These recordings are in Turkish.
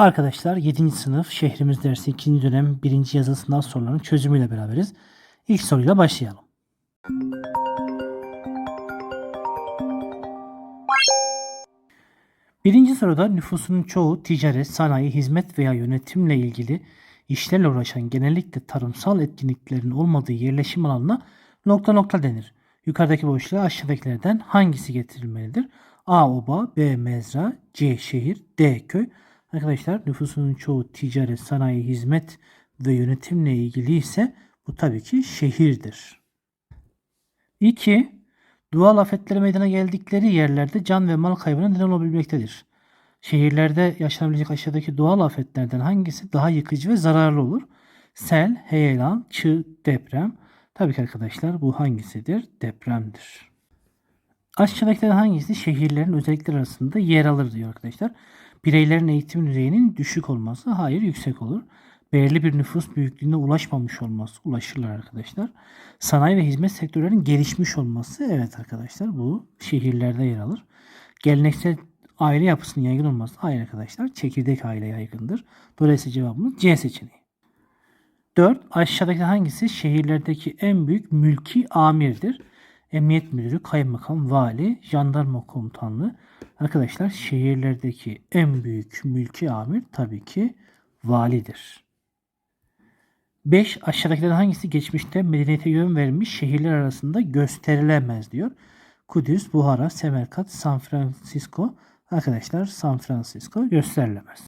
Arkadaşlar 7. sınıf şehrimiz dersi 2. dönem 1. yazılı sınav sorularının çözümüyle beraberiz. İlk soruyla başlayalım. Birinci soruda nüfusunun çoğu ticaret, sanayi, hizmet veya yönetimle ilgili işlerle uğraşan genellikle tarımsal etkinliklerin olmadığı yerleşim alanına nokta nokta denir. Yukarıdaki boşluğa aşağıdakilerden hangisi getirilmelidir? A. Oba, B. Mezra, C. Şehir, D. Köy. Arkadaşlar nüfusunun çoğu ticaret, sanayi, hizmet ve yönetimle ilgili ise bu tabii ki şehirdir. 2. Doğal afetler meydana geldikleri yerlerde can ve mal kaybına neden olabilmektedir. Şehirlerde yaşanabilecek aşağıdaki doğal afetlerden hangisi daha yıkıcı ve zararlı olur? Sel, heyelan, çığ, deprem. Tabii ki arkadaşlar bu hangisidir? Depremdir. Aşağıdakilerden hangisi şehirlerin özellikleri arasında yer alır diyor arkadaşlar. Bireylerin eğitim düzeyinin düşük olması hayır yüksek olur. Belirli bir nüfus büyüklüğüne ulaşmamış olması ulaşırlar arkadaşlar. Sanayi ve hizmet sektörlerinin gelişmiş olması evet arkadaşlar bu şehirlerde yer alır. Geleneksel aile yapısının yaygın olması hayır arkadaşlar çekirdek aile yaygındır. Dolayısıyla cevabımız C seçeneği. 4. Aşağıdaki hangisi şehirlerdeki en büyük mülki amirdir? Emniyet müdürü, kaymakam, vali, jandarma komutanlığı. Arkadaşlar şehirlerdeki en büyük mülki amir tabii ki validir. 5. Aşağıdakilerden hangisi geçmişte medeniyete yön vermiş şehirler arasında gösterilemez diyor. Kudüs, Buhara, Semerkant, San Francisco. Arkadaşlar San Francisco gösterilemez.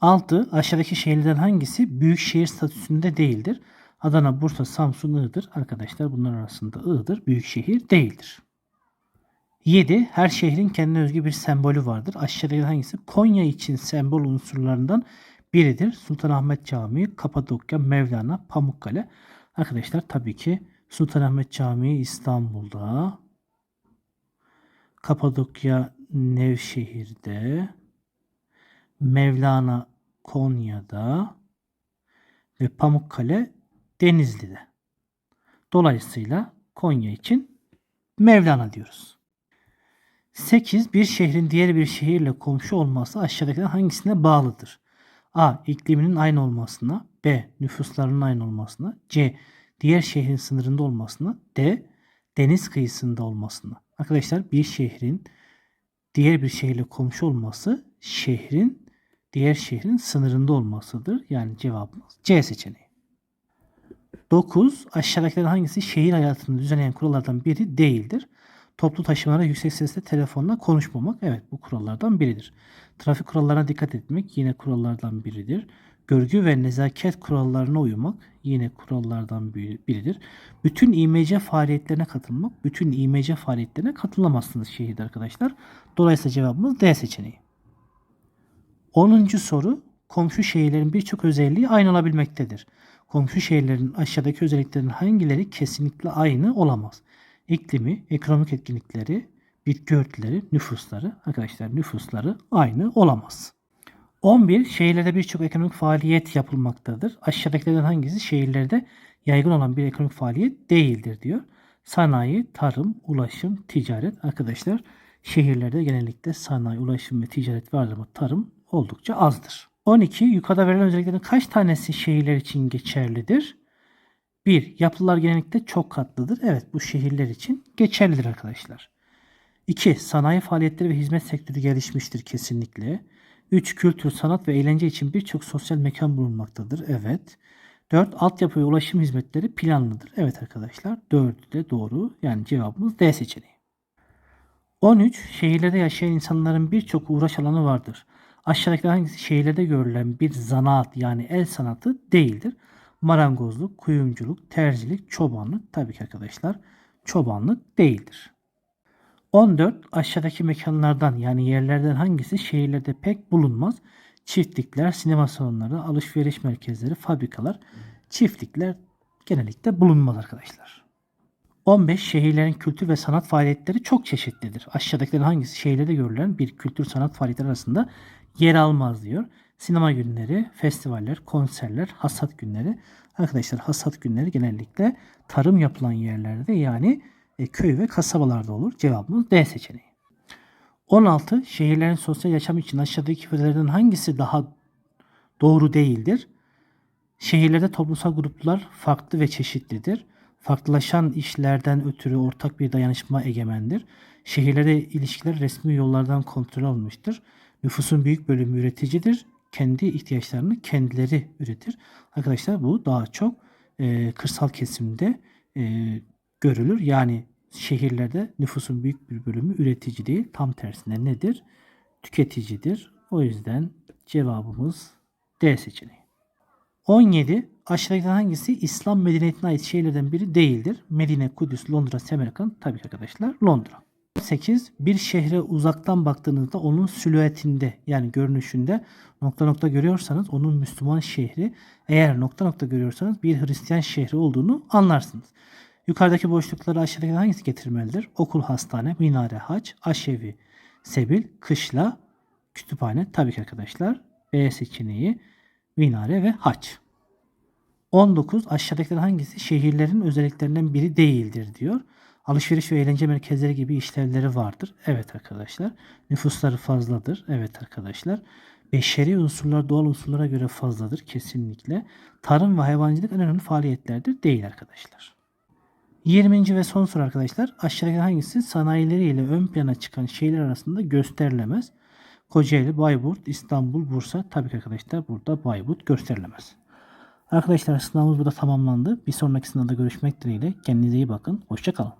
6. Aşağıdaki şehirlerden hangisi büyük şehir statüsünde değildir? Adana, Bursa, Samsun, Iğdır. Arkadaşlar bunlar arasında Iğdır büyük şehir değildir. 7. Her şehrin kendine özgü bir sembolü vardır. Aşağıdaki hangisi? Konya için sembol unsurlarından biridir. Sultanahmet Camii, Kapadokya, Mevlana, Pamukkale. Arkadaşlar tabii ki Sultanahmet Camii İstanbul'da, Kapadokya Nevşehir'de, Mevlana Konya'da ve Pamukkale Denizli'de. Dolayısıyla Konya için Mevlana diyoruz. 8. Bir şehrin diğer bir şehirle komşu olması aşağıdakilerden hangisine bağlıdır? A. İkliminin aynı olmasına. B. Nüfuslarının aynı olmasına. C. Diğer şehrin sınırında olmasına. D. Deniz kıyısında olmasına. Arkadaşlar bir şehrin diğer bir şehirle komşu olması şehrin diğer şehrin sınırında olmasıdır. Yani cevabımız C seçeneği. 9. Aşağıdakilerden hangisi şehir hayatını düzenleyen kurallardan biri değildir? Toplu taşımada yüksek sesle telefonla konuşmamak. Evet bu kurallardan biridir. Trafik kurallarına dikkat etmek yine kurallardan biridir. Görgü ve nezaket kurallarına uymak yine kurallardan biridir. Bütün İMC faaliyetlerine katılmak. Bütün İMC faaliyetlerine katılamazsınız şehirde arkadaşlar. Dolayısıyla cevabımız D seçeneği. 10. soru. Komşu şehirlerin birçok özelliği aynı olabilmektedir. Komşu şehirlerin aşağıdaki özelliklerin hangileri kesinlikle aynı olamaz? İklimi, ekonomik etkinlikleri, bitki örtüleri, nüfusları. Arkadaşlar nüfusları aynı olamaz. 11. Şehirlerde birçok ekonomik faaliyet yapılmaktadır. Aşağıdakilerden hangisi şehirlerde yaygın olan bir ekonomik faaliyet değildir diyor. Sanayi, tarım, ulaşım, ticaret. Arkadaşlar şehirlerde genellikle sanayi, ulaşım ve ticaret vardır ama tarım oldukça azdır. 12. Yukarıda verilen özelliklerin kaç tanesi şehirler için geçerlidir? 1. Yapılar genellikle çok katlıdır. Evet bu şehirler için geçerlidir arkadaşlar. 2. Sanayi faaliyetleri ve hizmet sektörü gelişmiştir kesinlikle. 3. Kültür, sanat ve eğlence için birçok sosyal mekan bulunmaktadır. Evet. 4. Altyapı ve ulaşım hizmetleri planlıdır. Evet arkadaşlar. 4'ü de doğru. Yani cevabımız D seçeneği. 13. Şehirlerde yaşayan insanların birçok uğraş alanı vardır. Aşağıdaki hangisi şehirlerde görülen bir zanaat yani el sanatı değildir? Marangozluk, kuyumculuk, terzilik, çobanlık tabii ki arkadaşlar çobanlık değildir. 14. Aşağıdaki mekanlardan yani yerlerden hangisi şehirlerde pek bulunmaz? Çiftlikler, sinema salonları, alışveriş merkezleri, fabrikalar. Çiftlikler genellikle bulunmaz arkadaşlar. 15. Şehirlerin kültür ve sanat faaliyetleri çok çeşitlidir. Aşağıdakilerin hangisi şehirlerde görülen bir kültür sanat faaliyetleri arasında yer almaz diyor. Sinema günleri, festivaller, konserler, hasat günleri. Arkadaşlar hasat günleri genellikle tarım yapılan yerlerde yani e, köy ve kasabalarda olur. Cevabımız D seçeneği. 16. Şehirlerin sosyal yaşam için aşağıdaki ifadelerden hangisi daha doğru değildir. Şehirlerde toplumsal gruplar farklı ve çeşitlidir. Farklılaşan işlerden ötürü ortak bir dayanışma egemendir. Şehirlere ilişkiler resmi yollardan kontrol alınmıştır. Nüfusun büyük bölümü üreticidir. Kendi ihtiyaçlarını kendileri üretir. Arkadaşlar bu daha çok e, kırsal kesimde e, görülür. Yani şehirlerde nüfusun büyük bir bölümü üretici değil. Tam tersine nedir? Tüketicidir. O yüzden cevabımız D seçeneği. 17. Aşağıdakilerden hangisi İslam medeniyetine ait şehirlerden biri değildir? Medine, Kudüs, Londra, Semerkant. Tabii ki arkadaşlar Londra. 8. Bir şehre uzaktan baktığınızda onun silüetinde yani görünüşünde nokta nokta görüyorsanız onun Müslüman şehri, eğer nokta nokta görüyorsanız bir Hristiyan şehri olduğunu anlarsınız. Yukarıdaki boşlukları aşağıdaki hangisi getirmelidir? Okul, hastane, minare, haç, aşevi, sebil, kışla, kütüphane. Tabii ki arkadaşlar B seçeneği minare ve haç. 19. Aşağıdakilerden hangisi şehirlerin özelliklerinden biri değildir diyor. Alışveriş ve eğlence merkezleri gibi işlevleri vardır. Evet arkadaşlar. Nüfusları fazladır. Evet arkadaşlar. Beşeri unsurlar doğal unsurlara göre fazladır kesinlikle. Tarım ve hayvancılık en önemli faaliyetlerdir. Değil arkadaşlar. 20. ve son soru arkadaşlar. Aşağıdaki hangisi sanayileriyle ön plana çıkan şehirler arasında gösterilemez? Kocaeli, Bayburt, İstanbul, Bursa. Tabii ki arkadaşlar burada Bayburt gösterilemez. Arkadaşlar sınavımız burada tamamlandı. Bir sonraki sınavda görüşmek dileğiyle. Kendinize iyi bakın. Hoşçakalın.